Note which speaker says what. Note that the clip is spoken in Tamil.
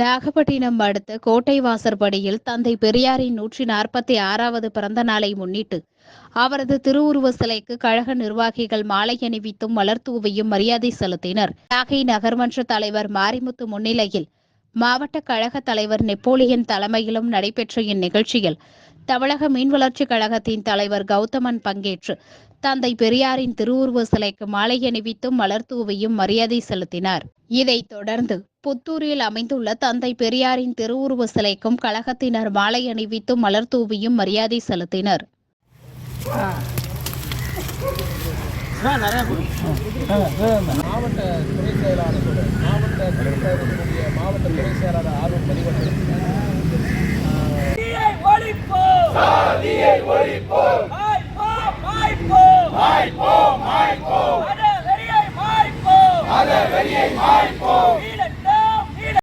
Speaker 1: நாகப்பட்டினம் அடுத்த கோட்டை வாசற்படியில் தந்தை பெரியாரின் நூற்றி நாற்பத்தி ஆறாவது பிறந்த நாளை முன்னிட்டு அவரது திருவுருவ சிலைக்கு கழக நிர்வாகிகள் மாலை அணிவித்தும் மலர்தூவியும் மரியாதை செலுத்தினர். நாகை நகர்மன்ற தலைவர் மாரிமுத்து முன்னிலையில் மாவட்ட கழக தலைவர் நெப்போலியன் தலைமையிலும் நடைபெற்ற இந்நிகழ்ச்சியில் தமிழக மீன் வளர்ச்சி கழகத்தின் தலைவர் கௌதமன் பங்கேற்று தந்தை பெரியாரின் திருவுருவ சிலைக்கு மாலை அணிவித்தும் மலர் தூவியும் மரியாதை செலுத்தினார். இதைத் தொடர்ந்து புத்தூரில் அமைந்துள்ள தந்தை பெரியாரின் திருவுருவ சிலைக்கும் கழகத்தினர் மாலை அணிவித்தும் மலர் தூவியும் மரியாதை செலுத்தினர்.
Speaker 2: மாவட்ட செயலாளர் மாவட்ட மாவட்ட
Speaker 3: ஒழிப்போம் மாய்ப்போம் மாய்ப்போம் மாய்ப்போம் மாய்ப்போம் அட வெறியை மாய்ப்போம் அட வெறியை மாய்ப்போம்